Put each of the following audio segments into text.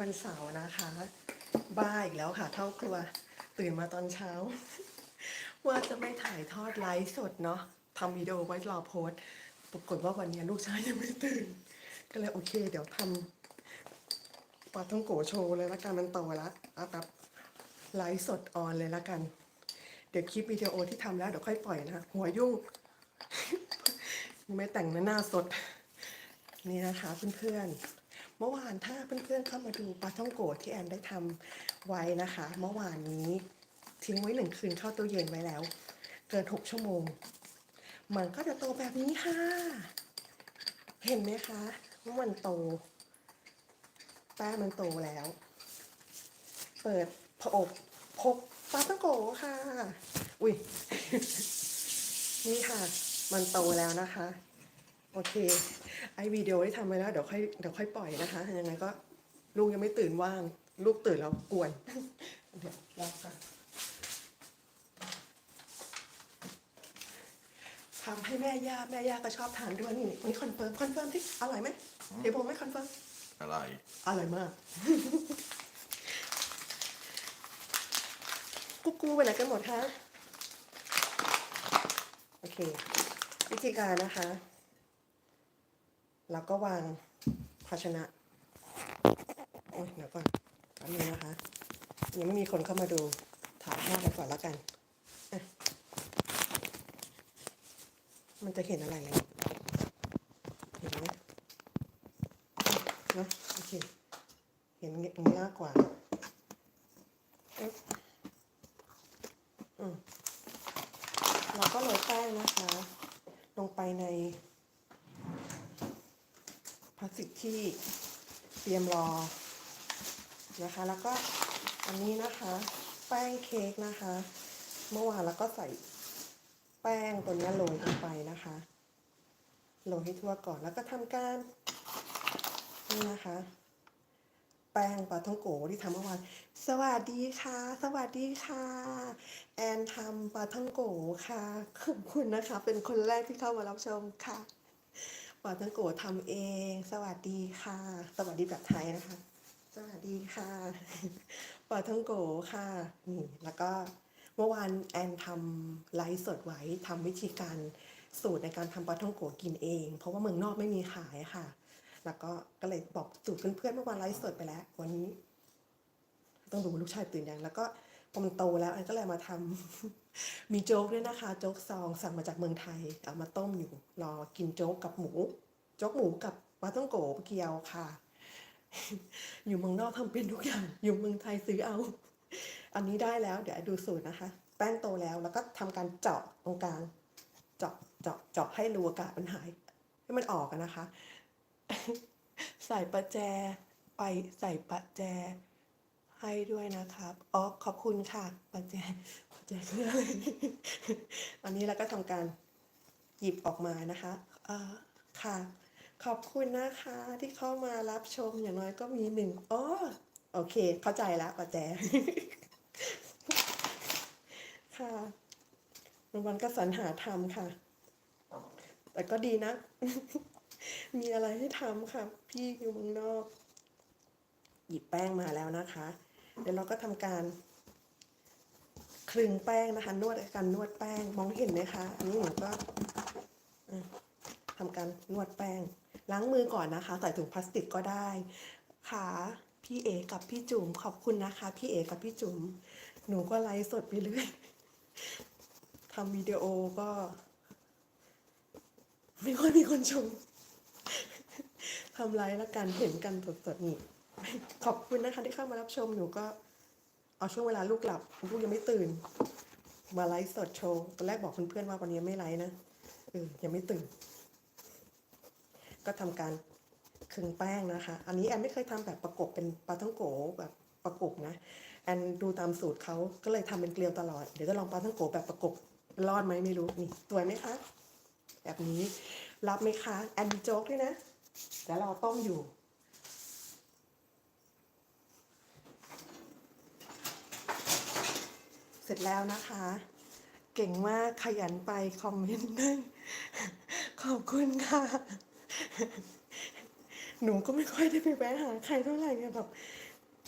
วันเสาร์นะคะ บ้าอีกแล้วค่ะ เท่าครัว ตื่นมาตอนเช้า ว่าจะไม่ถ่ายทอดไลฟ์สดเนาะทำวิดีโอไว้รอโพสปรากฏว่าวันนี้ลูกชายยังไม่ตื่น ก็เลยโอเค เดี๋ยวทำปาท่องโกโชว์เลยละกันมันโตแล้วเอาแบบไลฟ์สดออนเลยละกัน เดี๋ยวคลิปวิดีโอที่ทำแล้วเดี๋ยวค่อยปล่อยนะ หัวยุ่งยังไม่แต่งหน้าสด นี่นะคะเพื่อนๆ เมื่อวานถ้าเพื่อนๆเข้ามาดูปลาท่องโกะที่แอนได้ทำไว้นะคะ เมื่อวานนี้ทิ้งไว้หนึ่งคืนเข้าตู้เย็นไว้แล้ว เกินหกชั่วโมง มันก็จะโตแบบนี้ค่ะ เห็นไหมคะว่ามันโตแป้งมันโตแล้ว เปิดผอบพบปลาท่องโกะค่ะ อุ้ย นี่ค่ะ มันโตแล้วนะคะ โอเค ไอวิดีโอที่ทำไว้แล้วเดี๋ยวค่อยเดี๋ยวค่อยปล่อยนะคะ ยังไงก็ลูกยังไม่ตื่นว่าง ลูกตื่นแล้วกวน เดี๋ยวรอกันทำให้แม่ย่าแม่ย่าก็ชอบทานด้วยนี่นี่คอนเฟิร์มคอนเฟิร์มที่อร่อยไหมเดี๋ยวผมไม่คอนเฟิร์มอะไรอร่อยมากกุ๊กกูไปไหนกันหมดคะโอเค วิธีการนะคะ แล้วก็วางภาชนะโอ้ยเดี๋ยวก่อนแป๊บนึงนะคะ ยังไม่มีคนเข้ามาดูถ่ายภาพกันก่อนแล้วกัน มันจะเห็นอะไรเลยเห็นไหมเนาะโอเค เห็นเงี้ยมากกว่าเอ๊ะอืมเราก็โรยแป้งนะคะ ลงไปใน พลาสติก ที่เตรียมรอนะคะ แล้วก็อันนี้นะคะ แป้งเค้กนะคะ เมื่อวานเราก็ใส่แป้งตัวนี้โรยลงไปนะคะโรยให้ทั่วก่อนแล้วก็ทำการนี่นะคะ แป้งปลาท่องโกที่ทำเมื่อวานสวัสดีค่ะ สวัสดีค่ะ แอนทำปลาท่องโกค่ะขอบคุณนะคะ เป็นคนแรกที่เข้ามารับชมค่ะ ปาตังโกะทำเอง สวัสดีค่ะ สวัสดีแบบไทยนะคะ สวัสดีค่ะปาทังโกค่ะนี่แล้วก็เมื่อวานแอนทำไลฟ์สดไว้ทำวิธีการสูตรในการทำปลาท่องโกกินเอง เพราะว่าเมืองนอกไม่มีขายค่ะ แล้วก็ก็เลยบอกสูตรเพื่อนๆเมื่อวานไลฟ์สดไปแล้ว วันนี้ ต้องดูลูกชายตื่นยังแล้วก็พอมันโตแล้วแอนก็เลยมาทำ มีโจ๊กด้วยนะคะ โจ๊กซองสั่งมาจากเมืองไทย เอามาต้มอยู่ รอกินโจ๊กกับหมู โจ๊กหมูกับปลาต้องโกเกียวค่ะ อยู่เมืองนอกทำเป็นทุกอย่าง อยู่เมืองไทยซื้อเอา อันนี้ได้แล้ว เดี๋ยวดูสูตรนะคะ แป้งโตแล้วแล้วก็ทำการเจาะตรงกลาง เจาะเจาะเจาะให้รูอากาศมันหาย ให้มันออกนะคะ ใส่ประแจไปใส่ประแจให้ด้วยนะครับ อ๋อ ขอบคุณค่ะปัจเจ ปัจเจคืออะไรอันนี้แล้วก็ทำการหยิบออกมานะคะเออค่ะ ขอบคุณนะคะที่เข้ามารับชมอย่างน้อยก็มีหนึ่งอ๋อโอเค เข้าใจแล้วปัจแจค่ะวันวันก็สรรหาทำค่ะ แต่ก็ดีนะ มีอะไรให้ทำค่ะ พี่อยู่เมืองนอก หยิบแป้งมาแล้วนะคะ เดี๋ยวเราก็ทำการ ลึงแป้งนะคะ นวดการนวดแป้งมองเห็นไหมคะอันนี้หนูก็อะทำการนวดแป้ง ล้างมือก่อนนะคะ ใส่ถุงพลาสติกก็ได้ค่ะพี่เอกับพี่จุ๋มขอบคุณนะคะ พี่เอกับพี่จุ๋มหนูก็ไลฟ์สดไปเรื่อยทำวิดีโอก็ ไม่ค่อยมีคนชมทำไลฟ์แล้วกันเห็นกันสดๆนี่ขอบคุณนะคะที่เข้ามารับชมหนูก็ เอาช่วงเวลาลูกหลับลูกยังไม่ตื่น มาไลฟ์สดโชว์ตอนแรกบอกเพื่อนๆว่าวันนี้ไม่ไลฟ์นะเออยังไม่ตื่น ก็ทำการคึงแป้งนะคะ อันนี้แอนไม่เคยทำแบบประกบเป็นปลาท่องโกแบบประกบนะแอนดูตามสูตรเขาก็เลยทำเป็นเกลียวตลอด เดี๋ยวจะลองปลาท่องโกแบบประกบรอดไหมไม่รู้นี่สวยไหมคะ แบบนี้รับไหมคะแอนมีโจ๊กด้วยนะเดี๋ยวเราต้มอยู่ เสร็จแล้วนะคะ เก่งมากขยันไปคอมเมนต์ได้ขอบคุณค่ะ หนูก็ไม่ค่อยได้ไปแวะหาใครเท่าไหร่ไงแบบ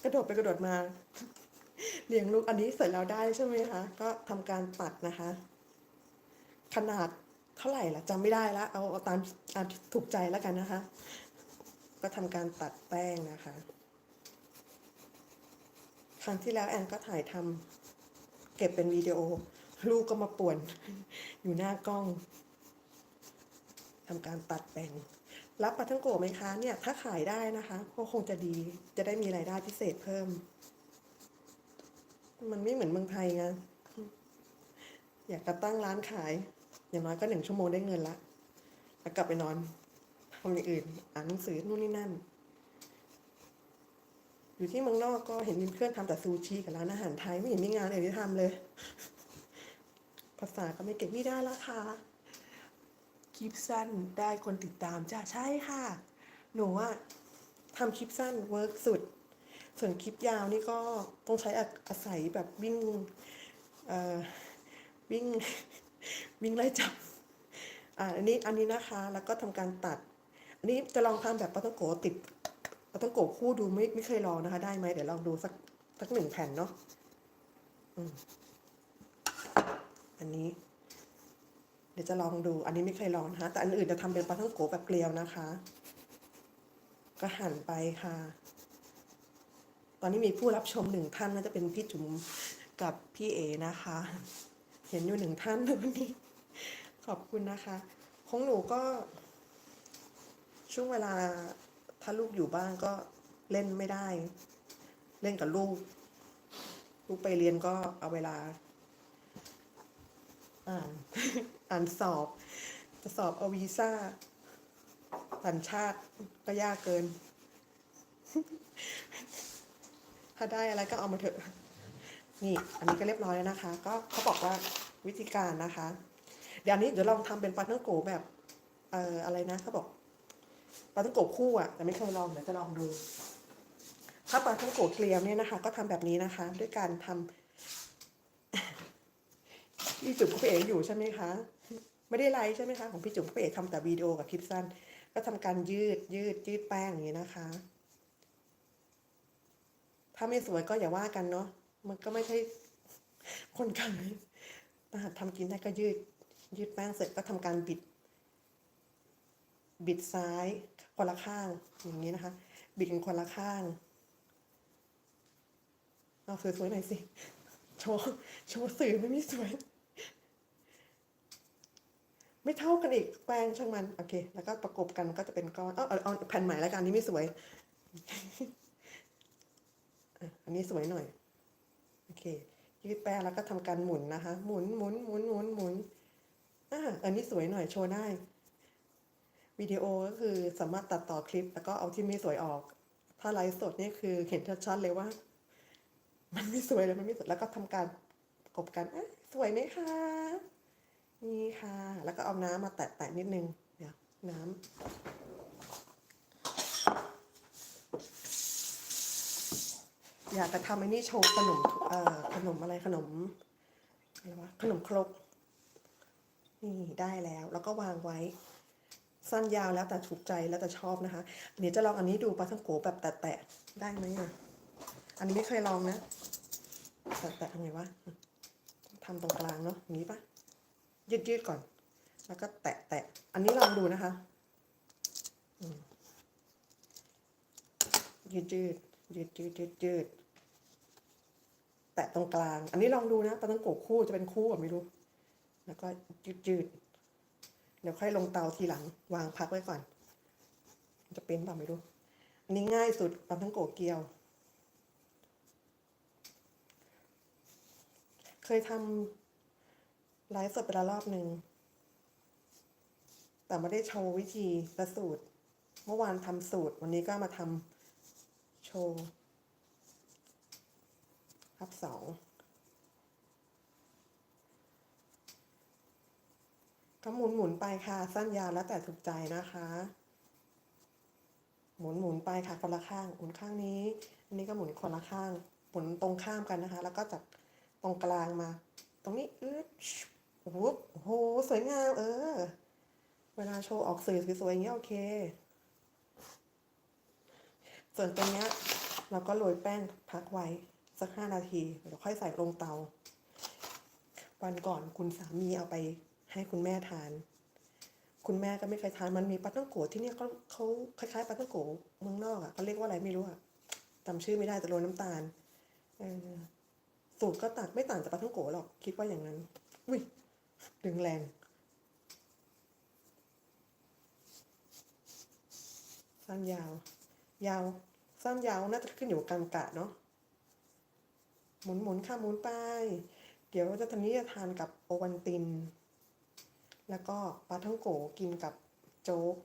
กระโดดไปกระโดดมา เลี้ยงลูกอันนี้เสร็จแล้วได้ใช่ไหมคะ ก็ทำการตัดนะคะ ขนาดเท่าไหร่ละจำไม่ได้ละเอาเอาตามตามถูกใจแล้วกันนะคะ ก็ทำการตัดแป้งนะคะ ครั้งที่แล้วแอนก็ถ่ายทำ เก็บเป็นวิดีโอ ลูกก็มาป่วน อยู่หน้ากล้องทำการตัดแบ่งรับปลาท่องโกะไหมคะเนี่ย ถ้าขายได้นะคะก็คงจะดีจะได้มีรายได้พิเศษเพิ่ม มันไม่เหมือนเมืองไทยไงอยากจะตั้งร้านขาย อย่างน้อยก็หนึ่งชั่วโมงได้เงินละแล้วกลับไปนอนทำอย่างอื่นอ่านหนังสือนู่นนี่นั่น อยู่ที่เมืองนอกก็เห็นมีเพื่อนทำแต่ซูชิกับร้านอาหารไทยไม่เห็นมีงานอะไรที่ทำเลย ภาษาก็ไม่เก่งไม่ได้ละค่ะคลิปสั้นได้คนติดตามจ้ะใช่ค่ะ หนูอะทำคลิปสั้นเวิร์กสุด ส่วนคลิปยาวนี่ก็ต้องใช้อาศัยแบบวิ่งวิ่งวิ่งไล่จับอ่าอันนี้อันนี้นะคะ แล้วก็ทำการตัด อันนี้จะลองทำแบบปาต้องโกะติด ปาต้องโกะคู่ดูไม่ไม่เคยลองนะคะ ได้ไหมเดี๋ยวลองดูสักสักหนึ่งแผ่นเนาะอืมอันนี้ เดี๋ยวจะลองดู อันนี้ไม่เคยลองนะคะ แต่อันอื่นจะทำเป็นปลาท่องโกแบบเกลียวนะคะ ก็หั่นไปค่ะ ตอนนี้มีผู้รับชมหนึ่งท่านน่าจะเป็นพี่จุ๋มกับพี่เอนะคะ เห็นอยู่หนึ่งท่านวันนี้ ขอบคุณนะคะ ของหนูก็ช่วงเวลา ถ้าลูกอยู่บ้านก็เล่นไม่ได้ เล่นกับลูก ลูกไปเรียนก็เอาเวลา อ่านอ่านสอบจะสอบเอาวีซ่าสัญชาติก็ยากเกิน ถ้าได้อะไรก็เอามาเถอะ นี่ อันนี้ก็เรียบร้อยแล้วนะคะ ก็เขาบอกว่าวิธีการนะคะ เดี๋ยวนี้เดี๋ยวลองทำเป็นปลาท่องโกแบบ เอ่ออะไรนะเขาบอกาท่องโกคู่อะแต่ไม่เคยลองเดี๋ยวจะลองดูถ้าปลาท่องโกเกลียมเนี่ยนะคะ ก็ทำแบบนี้นะคะ ด้วยการทำพี่จุ๋มกับพี่เอ๋อยู่ใช่ไหมคะ ไม่ได้ไลฟ์ใช่ไหมคะของพี่จุ๋มกับพี่เอ๋ทำแต่วิดีโอกับคลิปสั้น ก็ทำการยืดยืดยืดแป้งอย่างนี้นะคะ ถ้าไม่สวยก็อย่าว่ากันเนาะมันก็ไม่ใช่คนกันแต่หากทำกินได้ก็ยืด ยืดแป้งเสร็จก็ทำการบิด บิดซ้าย คนละข้าง อย่างนี้นะคะ บิดกันคนละข้างเอาสวยๆหน่อยสิ โชว์โชว์สื่อไม่มีสวย ไม่เท่ากันอีกแป้งช่างมัน โอเค แล้วก็ประกบกันก็จะเป็นก้อนเอาเอาเอาแผ่นใหม่แล้วกันนี้ไม่สวยอันนี้สวยหน่อย โอเคยืดแป้งแล้วก็ทำการหมุนนะคะ หมุนหมุนหมุนหมุนหมุนอ่าอันนี้สวยหน่อยโชว์ได้ วิดีโอก็คือสามารถตัดต่อคลิป แล้วก็เอาที่ไม่สวยออก ถ้าไลฟ์สดนี่คือเห็นชัดๆเลยว่า มันไม่สวยเลยมันไม่สวยแล้วก็ทำการประกบกันอ๊ะสวยไหมคะนี่ค่ะ แล้วก็เอาน้ำมาแตะๆนิดนึงเดี๋ยวน้ำอยากจะทำไอ้นี่โชว์ขนมเอ่อขนมอะไรขนมอะไรวะขนมครกนี่ได้แล้วแล้วก็วางไว้ สั้นยาวแล้วแต่ถูกใจแล้วแต่ชอบนะคะเดี๋ยวจะลองอันนี้ดูปลาท่องโกแบบแตะๆได้ไหมอะอันนี้ไม่เคยลองนะแตะๆทำไงวะทำตรงกลางเนาะอย่างนี้ปะยืดๆก่อน แล้วก็แตะแตะอันนี้ลองดูนะคะยืดยืดยืดยืดยืดยืดแตะตรงกลาง อันนี้ลองดูนะปลาต้งโกคู่จะเป็นคู่แบบไม่รู้ แล้วก็ยืดยืด เดี๋ยวค่อยลงเตาทีหลัง วางพักไว้ก่อน จะเป็นเปล่าไม่รู้ อันนี้ง่ายสุดปลาต้งโกเกียว เคยทำไลฟ์สดไปแล้วรอบหนึ่ง แต่ไม่ได้โชว์วิธีและสูตร เมื่อวานทำสูตร วันนี้ก็มาทำโชว์รับสอง ก็หมุนหมุนไปค่ะ สั้นยาวแล้วแต่ถูกใจนะคะ หมุนหมุนไปค่ะคนละข้าง หมุนข้างนี้อันนี้ก็หมุนคนละข้าง หมุนตรงข้ามกันนะคะ แล้วก็จากตรงกลางมา ตรงนี้อืดโอ้โหโหสวยงามเออ เวลาโชว์ออกสื่อสวยๆอย่างเงี้ยโอเค ส่วนตัวเนี้ยแล้วก็โรยแป้งพักไว้สักห้านาทีเดี๋ยวค่อยใส่ลงเตา วันก่อนคุณสามีเอาไป ให้คุณแม่ทาน คุณแม่ก็ไม่เคยทานมันมีปลาท่องโกะที่เนี่ยเขาเขาคล้ายๆปลาท่องโกะเมืองนอกอะเขาเรียกว่าอะไรไม่รู้อะจำชื่อไม่ได้แต่โรยน้ำตาลสูตรก็ตัดไม่ต่างจากปลาท่องโกหรอกคิดว่าอย่างนั้นอุ้ยดึงแรงสั้นยาว ยาวสั้นยาวน่าจะขึ้นอยู่กับการกะเนาะหมุนหมุนค่ะหมุนไป เดี๋ยวจะตอนนี้จะทานกับโอวันติน แล้วก็ปลาท่องโกกินกับโจ๊ก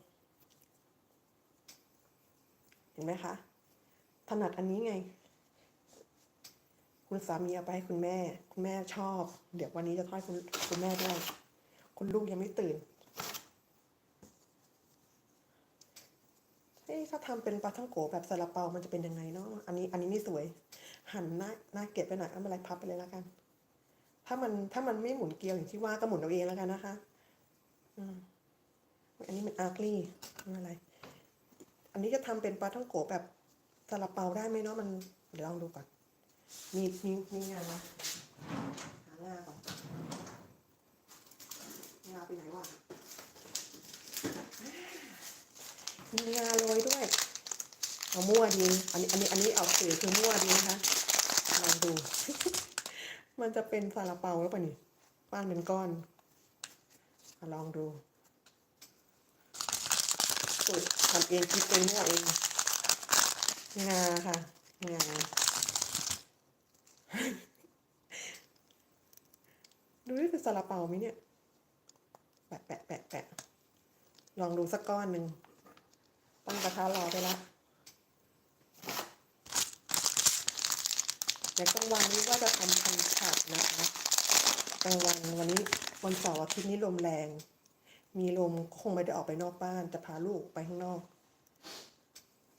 เห็นไหมคะ ถนัดอันนี้ไง คุณสามีเอาไปให้คุณแม่ คุณแม่ชอบ เดี๋ยววันนี้จะทอดคุณคุณแม่ด้วย คุณลูกยังไม่ตื่นเอ้ยถ้าทำเป็นปลาท่องโกแบบซาลาเปา มันจะเป็นยังไงเนาะ อันนี้ อันนี้นี่สวย หั่นหน้าหน้าเก็บไปหน่อยเอาอะไรพับไปเลยแล้วกัน ถ้ามันถ้ามันไม่หมุนเกลียวอย่างที่ว่าก็หมุนเอาเองแล้วกันนะคะ อันนี้มันอาร์กลี่อะไร อันนี้จะทำเป็นปลาท่องโกแบบซาลาเปาได้ไหมเนาะมันเดี๋ยวลองดูก่อน มีมีมีงานนะหางาก่อนงาไปไหนวะมีงาโรยด้วยเอามั่วดีอันนี้อันนี้อันนี้เอาเสือคือมั่วดีนะคะลองดู มันจะเป็นซาลาเปาหรือเปล่านี่ป้านเป็นก้อน ลองดูสูตรทำเองคิดเองมั่วเองงาค่ะงาดูนี่คือซาลาเปาไหมเนี่ยแปะแปะแปะแปะลองดูสักก้อนหนึ่งตั้งกระทะรอไปละในกลางวันนี้ว่าจะทำพันผัดนะคะ กลางวันวันนี้วันเสาร์อาทิตย์นี้ลมแรง มีลมคงไม่ได้ออกไปนอกบ้านจะพาลูกไปข้างนอก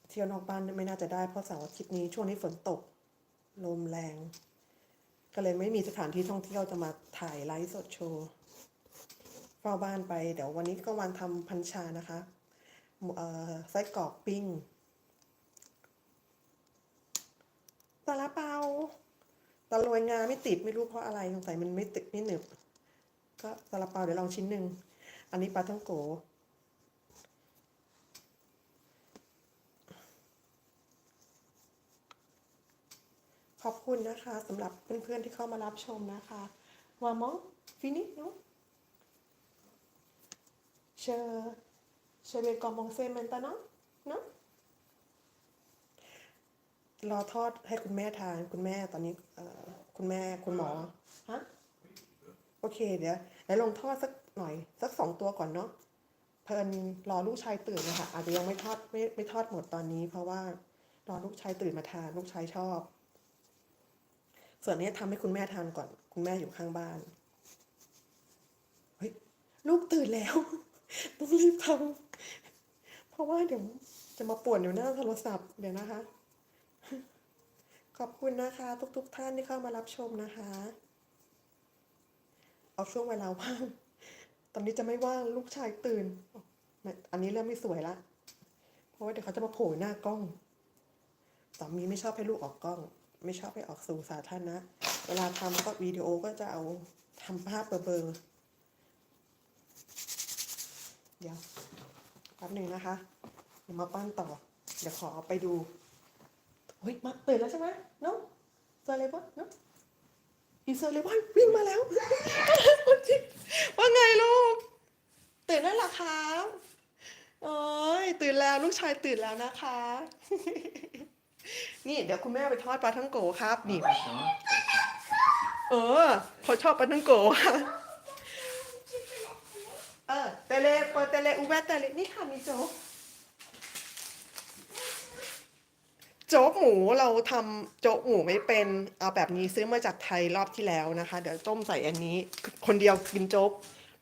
เที่ยวนอกบ้านไม่น่าจะได้เพราะเสาร์อาทิตย์นี้ช่วงนี้ฝนตก ลมแรง ก็เลยไม่มีสถานที่ท่องเที่ยวจะมาถ่ายไลฟ์สดโชว์เฝ้าบ้านไปเดี๋ยววันนี้ก็วันทำพันชานะคะไส้กรอกปิ้งซาลาเปา ตะลวยงาไม่ติดไม่รู้เพราะอะไรสงสัยมันไม่ติดไม่หนึบ ก็ซาลาเปาเดี๋ยวลองชิ้นหนึ่งอันนี้ปลาท่องโกขอบคุณนะคะสำหรับเพื่อนๆที่เข้ามารับชมนะคะวามองฟินิเนาะเชอเชอเบกอมองเซมันตาเนาะเนาะ รอทอดให้คุณแม่ทาน คุณแม่ตอนนี้คุณแม่คุณหมอฮะโอเคเดี๋ยวเดี๋ยวลงทอดสักหน่อย สักสองตัวก่อนเนาะเพลินรอลูกชายตื่นนะคะอาจจะยังไม่ทอดไม่ไม่ทอดหมดตอนนี้ เพราะว่ารอลูกชายตื่นมาทานลูกชายชอบ ส่วนนี้ทำให้คุณแม่ทานก่อน คุณแม่อยู่ข้างบ้านเฮ้ยลูกตื่นแล้วต้องรีบทำเพราะว่าเดี๋ยวจะมาป่วนอยู่หน้าโทรศัพท์เดี๋ยวนะคะ ขอบคุณนะคะ ทุกๆทท่านที่เข้ามารับชมนะคะ เอาช่วงเวลาว่าง ตอนนี้จะไม่ว่างลูกชายตื่น อันนี้เริ่มไม่สวยละ เพราะว่าเดี๋ยวเขาจะมาโผล่หน้ากล้องสามีไม่ชอบให้ลูกออกกล้อง ไม่ชอบให้ออกสู่สาธารณะเวลาทำก็วิดีโอก็จะเอาทำภาพเบลอๆเดี๋ยวแป๊บหนึ่งนะคะ เดี๋ยวมาปั้นต่อ เดี๋ยวขอไปดู เฮ้ยมาตื่นแล้วใช่ไหมเนาะเซอร์เลบอนเนาะอีเซอร์เลบอนวิ่งมาแล้ว ว่าไงลูก ตื่นแล้วเหรอคะโอ้ยตื่นแล้วลูกชายตื่นแล้วนะคะ นี่เดี๋ยวคุณแม่ไปทอดปลาทั้งโกครับนี่เออเขาชอบปลาทั้งโกค่ะเออเตเลเปิดเตเลอูแวตเตเลนี่ค่ะมีโจ๊ก โจ๊กหมูเราทำโจ๊กหมูไม่เป็นเอาแบบนี้ซื้อมาจากไทยรอบที่แล้วนะคะ เดี๋ยวต้มใส่อันนี้ คนเดียวกินโจ๊ก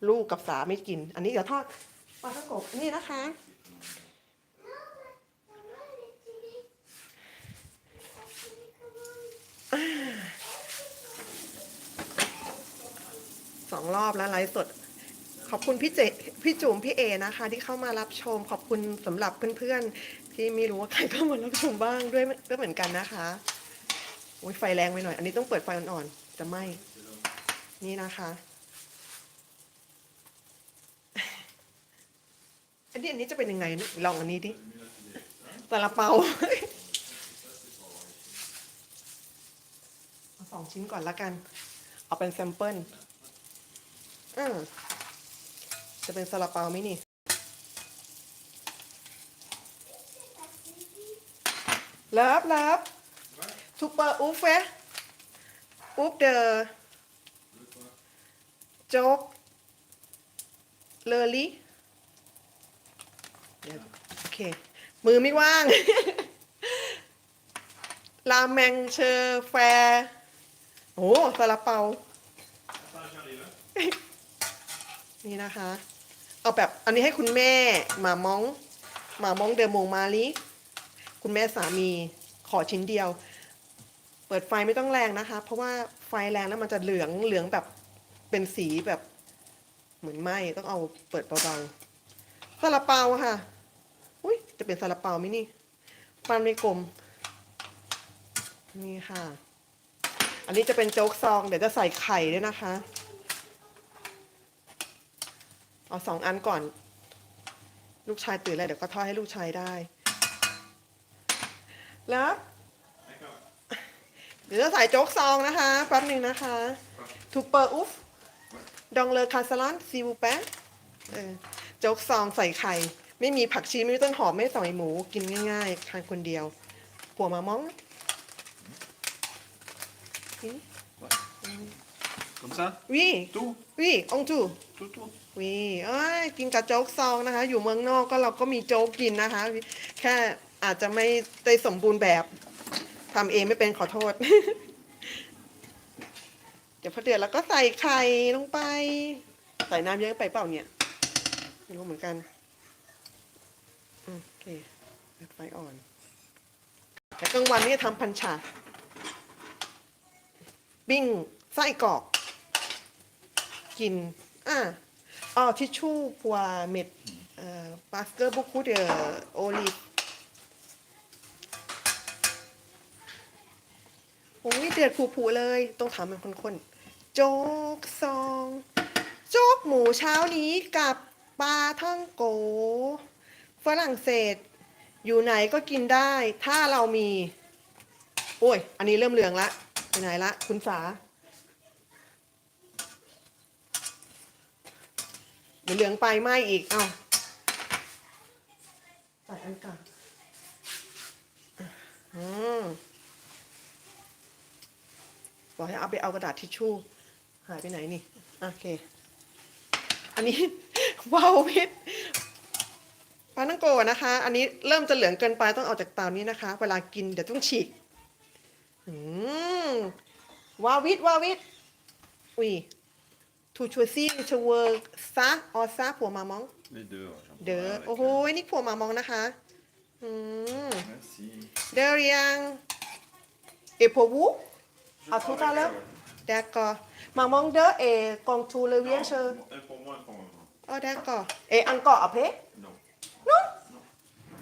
ลูกกับสาไม่กิน อันนี้เดี๋ยวทอดปลาทั้งโกนี่นะคะ สองรอบแล้วไลฟ์สด ขอบคุณพี่เจพี่จุ๋มพี่เอนะคะ ที่เข้ามารับชมขอบคุณสำหรับเพื่อนๆ ที่ไม่รู้ว่าใครเข้ามารับชมบ้างด้วยก็เหมือนกันนะคะโอ้ยไฟแรงไปหน่อย อันนี้ต้องเปิดไฟอ่อนๆจะไหมนี่นะคะ อันนี้อันนี้จะเป็นยังไงลองอันนี้ดิซาลาเปาเอาสองชิ้นก่อนละกัน เอาเป็นแซมเปิลอืมจะเป็นซาลาเปาไหมนี่ เลิฟเลิฟทูเปอร์อูฟเฟอูฟเดอโจ๊กเลอลี่โอเค มือไม่ว่าง ลาแมงเชอร์แฟร์โอ้ซาลาเปา นี่นะคะ เอาแบบอันนี้ให้คุณแม่หมามองหมามองเดอมงมาลี คุณแม่สามีขอชิ้นเดียว เปิดไฟไม่ต้องแรงนะคะ เพราะว่าไฟแรงแล้วมันจะเหลืองเหลืองแบบเป็นสีแบบ เหมือนไหมต้องเอาเปิดเบาๆซาลาเปาค่ะอุ้ยจะเป็นซาลาเปาไหมนี่ปั้นไม่กลมนี่ค่ะ อันนี้จะเป็นโจ๊กซอง เดี๋ยวจะใส่ไข่ด้วยนะคะ เอาสองอันก่อน ลูกชายตื่นแล้วเดี๋ยวก็ทอดให้ลูกชายได้ แล้วเดี๋ยวจะใส่โจ๊กซองนะคะแป๊บหนึ่งนะคะทูเปอร์อุฟดองเลอคาสลันซีบูแปะเออโจ๊กซองใส่ไข่ ไม่มีผักชีไม่มีต้นหอมไม่ใส่หมูกินง่ายๆทานคนเดียวผัวมามอง Comme ça วิ Tout วิองจู Tout, tout วีเอ้ยกินกับโจ๊กซองนะคะ อยู่เมืองนอกก็เราก็มีโจ๊กกินนะคะ แค่ อาจจะไม่ได้สมบูรณ์แบบทำเองไม่เป็นขอโทษ เดี๋ยวพอเดือดแล้วก็ใส่ไข่ลงไป ใส่น้ำเยอะไปเปล่าเนี่ยไม่รู้เหมือนกันโอเคไฟอ่อนแต่กลางวันนี่ทำพันชาปิ้งไส้กรอก กินอะอ๋อทิชชู่พัวเม็ดเอ่อปาสเกอร์บุคูเดอโอลิฟ โอ้ยเดือดผูๆเลย ต้องทำเป็นคนๆ โจ๊กซอง โจ๊กหมูเช้านี้กับปลาท่องโก ฝรั่งเศส อยู่ไหนก็กินได้ ถ้าเรามี โอ้ย อันนี้เริ่มเหลืองละไปไหนละ คุณสาเดี๋ยวเหลืองไปไหมอีก เอาใส่อันก่อนอืม บอกให้เอาไปเอากระดาษทิชชู่หายไปไหนนี่โอเค อันนี้ว้าวพิษปลาตั้งโกะนะคะ อันนี้เริ่มจะเหลืองเกินไปต้องเอาจากเตานี้นะคะ เวลากินเดี๋ยวต้องฉีกอืมวาวิทวาวิทอุ้ยทูชัวซี่ชเวอร์ซะออซาผัวมามอง Les deux. j'en เดอ prends un avec โอ้โหนี่ผัวมามองนะคะ อืม un. Merci. เดอเรียงเอพวู Je À prends tout à l'heure. ouais. แดกกอมามองเดอเอกองทูเลเวียงเชอร์ un pour moi, un pour maman. อ๋อแดกกอเออังกออะเพ Non. นู้น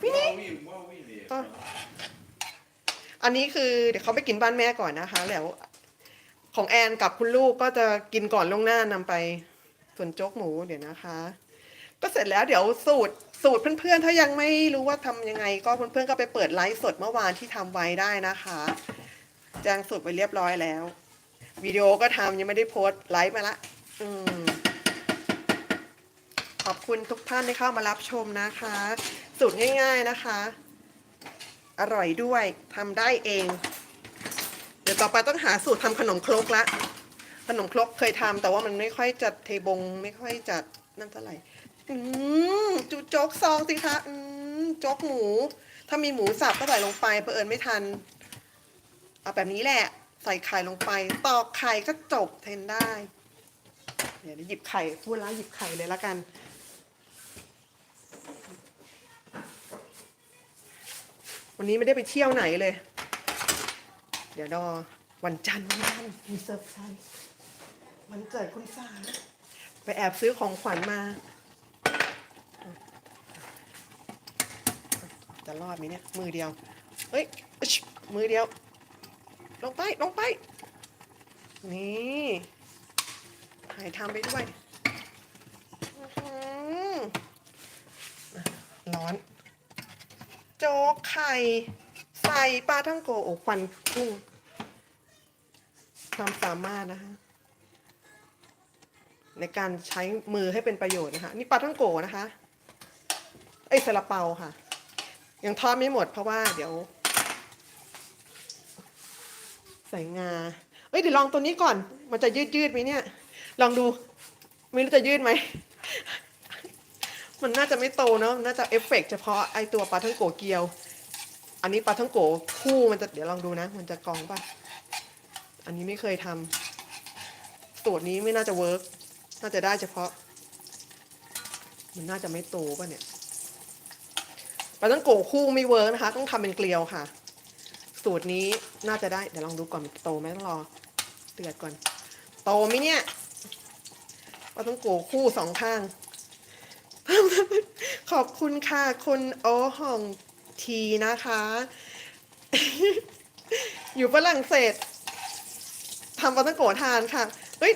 พี่นี่ Moi, oui, moi, oui, mais. Ah. อันนี้คือเดี๋ยวเขาไปกินบ้านแม่ก่อนนะคะ แล้ว ของแอนกับคุณลูกก็จะกินก่อนล่วงหน้านำไป ส่วนโจ๊กหมูเดี๋ยวนะคะ ก็เสร็จแล้วเดี๋ยวสูตรสูตรเพื่อนๆ ถ้ายังไม่รู้ว่าทำยังไง ก็เพื่อนๆก็ไปเปิดไลฟ์สดเมื่อวานที่ทำไว้ได้นะคะ แจ้งสูตรไปเรียบร้อยแล้ว วิดีโอก็ทำยังไม่ได้โพสต์ไลฟ์มาละอืมขอบคุณทุกท่านที่เข้ามารับชมนะคะ สูตรง่าย ๆนะคะ อร่อยด้วยทำได้เอง เดี๋ยวต่อไปต้องหาสูตรทำขนมครกละ ขนมครกเคยทำแต่ว่ามันไม่ค่อยจัดเทบง ไม่ค่อยจัดนั่นเท่าไหร่อืมจุโจ๊กซองสิคะอืมโจ๊กหมู ถ้ามีหมูสับก็ใส่ลงไปเผอิญไม่ทัน เอาแบบนี้แหละ ใส่ไข่ลงไปตอกไข่ก็จบเทนได้ เดี๋ยวหยิบไข่พูดแล้วหยิบไข่เลยละกัน วันนี้ไม่ได้ไปเที่ยวไหนเลย เดี๋ยวรอวันจันทร์วันจันทร์มีเซอร์ไพรส์วันเกิดคุณสาไปแอบซื้อของขวัญมา จะรอดไหมเนี่ย มือเดียว เฮ้ย มือเดียว ลงไป ลงไป นี่ถ่ายทำไปด้วยร้อน โจ๊กไข่ ใส่ปลาท่องโกโอควันพุ่งความสามารถนะคะ ในการใช้มือให้เป็นประโยชน์นะคะ นี่ปลาท่องโกนะคะเอ้ซาลาเปาค่ะ ยังทอดไม่หมดเพราะว่าเดี๋ยว ใส่งา เอ้ยเดี๋ยวลองตัวนี้ก่อน มันจะยืดยืดไหมเนี่ย ลองดู ไม่รู้จะยืดไหม มันน่าจะไม่โตเนอะน่าจะเอฟเฟกต์เฉพาะไอตัวปลาท่องโกเกียว อันนี้ปลาท่องโกคู่มันจะเดี๋ยวลองดูนะ มันจะกองป่ะ อันนี้ไม่เคยทำสูตรนี้ไม่น่าจะเวิร์กน่าจะได้เฉพาะ มันน่าจะไม่โตป่ะเนี่ยปลาท่องโกคู่ไม่เวิร์กนะคะ ต้องทำเป็นเกลียวค่ะ สูตรนี้น่าจะได้เดี๋ยวลองดูก่อนโตไหมต้องรอเดือดก่อน โตไหมเนี่ยปลาท่องโกคู่สองข้าง ขอบคุณค่ะคุณโอหองทีนะคะ อยู่ฝรั่งเศสทำปลาท่องโกทานค่ะ เฮ้ย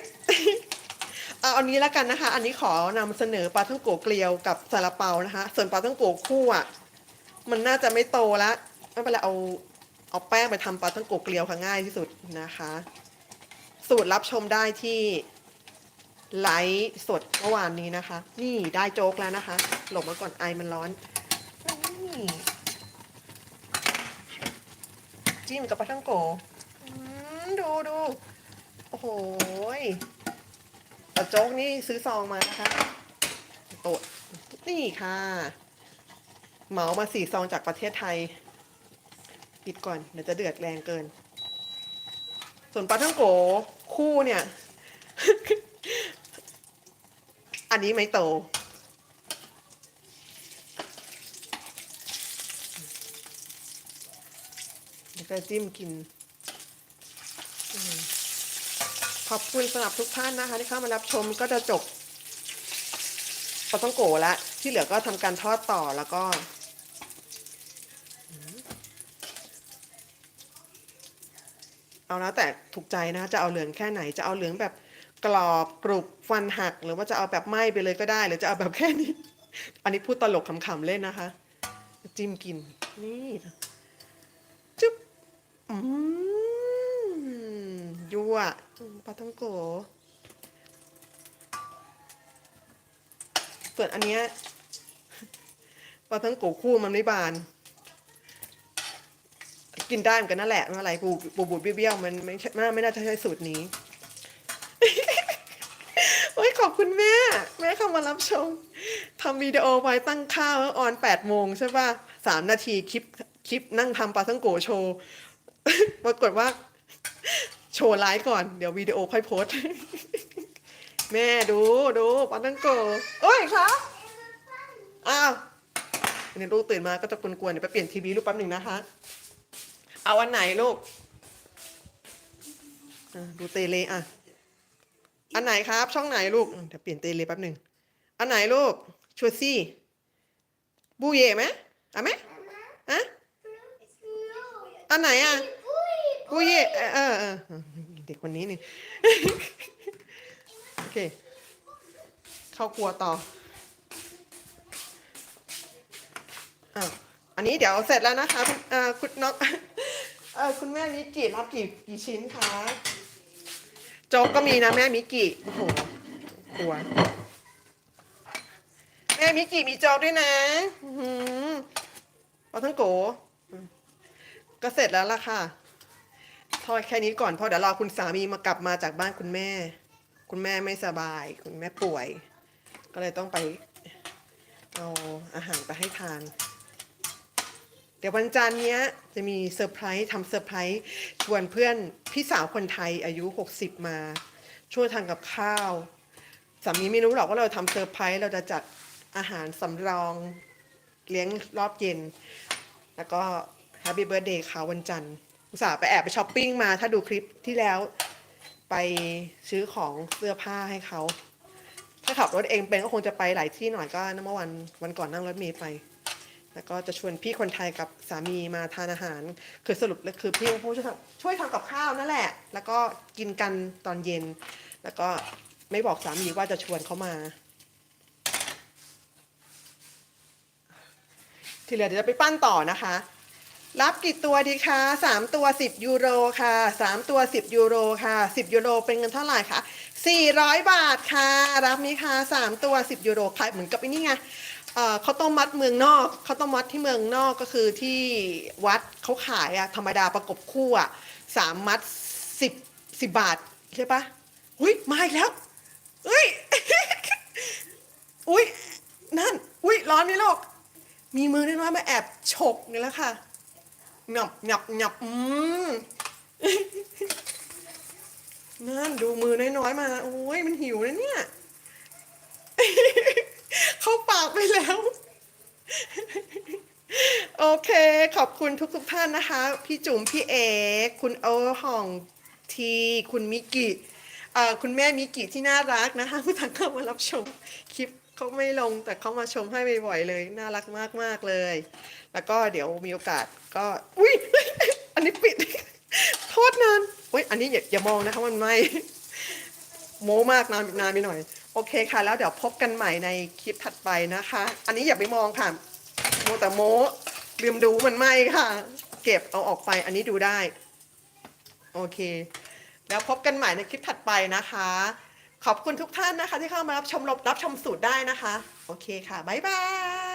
เอาอันนี้แล้วกันนะคะ อันนี้ขอนำเสนอปลาท่องโกเกลียวกับซาลาเปานะคะ ส่วนปลาท่องโกคู่อะ มันน่าจะไม่โตแล้วไม่เป็นไรเอา เอาแป้งไปทำปลาท่องโกเกลียวค่ะง่ายที่สุดนะคะ สูตรรับชมได้ที่ไลฟ์สดเมื่อวานนี้นะคะ นี่ได้โจ๊กแล้วนะคะ หลบมาก่อนไอมันร้อนนี่จิ้มกับปลาท่องโกดูดูโอ้โหยแต่โจ๊กนี่ซื้อซองมานะคะโตดนี่ค่ะ เหมามาสี่ซองจากประเทศไทย ปิดก่อนเดี๋ยวจะเดือดแรงเกิน ส่วนปลาท่องโกคู่เนี่ย อันนี้ไม่โต เดี๋ยวจะจิ้มกิน ขอบคุณสำหรับทุกท่านนะคะ ที่เข้ามารับชมก็จะจบปลาท่องโกแล้วที่เหลือก็ทำการทอดต่อแล้วก็ เอาแล้วแต่ถูกใจนะจะเอาเหลืองแค่ไหนจะเอาเหลืองแบบกรอบกรุบฟันหัก หรือว่าจะเอาแบบไหม้ไปเลยก็ได้ หรือจะเอาแบบแค่นี้ อันนี้พูดตลกขำๆเล่นนะคะ จิ้มกินนี่จุ๊บอืมยั่วปลาท่องโกส่วนอันเนี้ยปลาท่องโกคู่มันไม่บาน กินได้เหมือนกันนั่นแหละไม่เป็นไรปูปูบูดเบี้ยวๆมันไม่ใช่ไม่น่าจะใช่สูตรนี้ โอ้ยขอบคุณแม่ แม่เข้ามารับชมทำวิดีโอไว้ตั้งค่าว้ออนแปดโมงใช่ป่ะสามนาทีคลิปคลิปนั่งทำปลาทั้งโกโชว์ปรากฏว่า โชว์ไลฟ์ก่อนเดี๋ยววิดีโอค่อยโพสแม่ดูดูปลาทั้งโกโอ้ยคะอ้าวเนี่ยลูกตื่นมาก็จะกวนๆเดี๋ยวไปเปลี่ยนทีวีลูกแป๊บหนึ่งนะคะ เอาอันไหนลูกดูเตเลอะ อันไหนครับ ช่องไหนลูกเดี๋ยวเปลี่ยนเตเลแป๊บหนึ่งอันไหนลูกชัวซี่บูเย่ไหมเอาไหมอะอันไหนอะบูเย่เออเออเด็กคนนี้นี่โอเค เข้าครัวต่ออะอันนี้เดี๋ยวเสร็จแล้วนะคะคุณอ่าคุณน้อง เออคุณแม่มิกิรับกี่กี่ชิ้นคะโจ๊กก็มีนะแม่มิกิโอ้โหกลัวแม่มิกิมีโจ๊กด้วยนะอือหือาทั้งโกอืมก็เสร็จแล้วล่ะค่ะทอดแค่นี้ก่อนเพราะเดี๋ยวรอคุณสามีมากลับมาจากบ้านคุณแม่ คุณแม่ไม่สบาย คุณแม่ป่วย ก็เลยต้องไป เอาอาหารไปให้ทาน ดี๋ยววันจันทร์เนี้ยจะมีเซอร์ไพรส์ทำเซอร์ไพรส์ชวนเพื่อนพี่สาวคนไทยอายุ 60 มาช่วยทำกับข้าวสามีไม่รู้หรอกว่าเราทำเซอร์ไพรส์เราจะจัดอาหารสำรองเลี้ยงรอบเย็น แล้วก็แฮปปี้เบิร์ดเดย์เขาวันจันทร์อุตส่าห์ไปแอบไปช้อปปิ้งมา ถ้าดูคลิปที่แล้วไปซื้อของเสื้อผ้าให้เขา ถ้าขับรถเองเป็นก็คงจะไปหลายที่หน่อยก็เมื่อวันวันก่อนนั่งรถเมล์ไป แล้วก็จะชวนพี่คนไทยกับสามีมาทานอาหาร คือสรุปแล้วคือพี่ผู้ช่วยทำช่วยทำกับข้าวนั่นแหละ แล้วก็กินกันตอนเย็น แล้วก็ไม่บอกสามีว่าจะชวนเขามา ทีเหลือเดี๋ยวจะไปปั้นต่อนะคะ รับกี่ตัวดีคะสามตัวสิบยูโรค่ะสามตัวสิบยูโรค่ะสิบยูโรเป็นเงินเท่าไหร่คะสี่ร้อยบาทค่ะ รับไหมคะสามตัวสิบยูโรขายเหมือนกับไอ้นี่ไง เขาต้มมัดเมืองนอกเขาต้มมัดที่เมืองนอกก็คือที่วัดเขาขายอะธรรมดาประกบคู่อะสามมัดสิบสิบบาทใช่ปะอุ้ยมาอีกแล้วเฮ้ยอุ้ยนั่น อุ้ยร้อนนี่ลูกมีมือน้อยๆมาแอบฉกนี่แล้วค่ะหยับหยับหยับอืมนั่นดูมือน้อยๆมาโอ้ยมันหิวนะเนี่ย เข้าปากไปแล้ว โอเค ขอบคุณทุกทุกท่านนะคะ พี่จุ๋มพี่เอ คุณโอห่องที คุณมิกิอ่อคุณแม่มิกิที่น่ารักนะคะผู้ทางเข้ามารับชมคลิปเขาไม่ลงแต่เขามาชมให้บ่อยๆเลย น่ารักมากๆเลย แล้วก็เดี๋ยวมีโอกาสก็อุ้ยอันนี้ปิด โทษนานอุ้ยอันนี้อย่าอย่ามองนะคะมันไหมโม้มากนานนานไปหน่อย โอเคค่ะ แล้วเดี๋ยวพบกันใหม่ในคลิปถัดไปนะคะ อันนี้อย่าไปมองค่ะโมแต่โมลืมดูมันไหมค่ะ เก็บเอาออกไปอันนี้ดูได้ โอเค แล้วพบกันใหม่ในคลิปถัดไปนะคะ ขอบคุณทุกท่านนะคะ ที่เข้ามารับชมรับชมสูตรได้นะคะ โอเคค่ะ บ๊ายบาย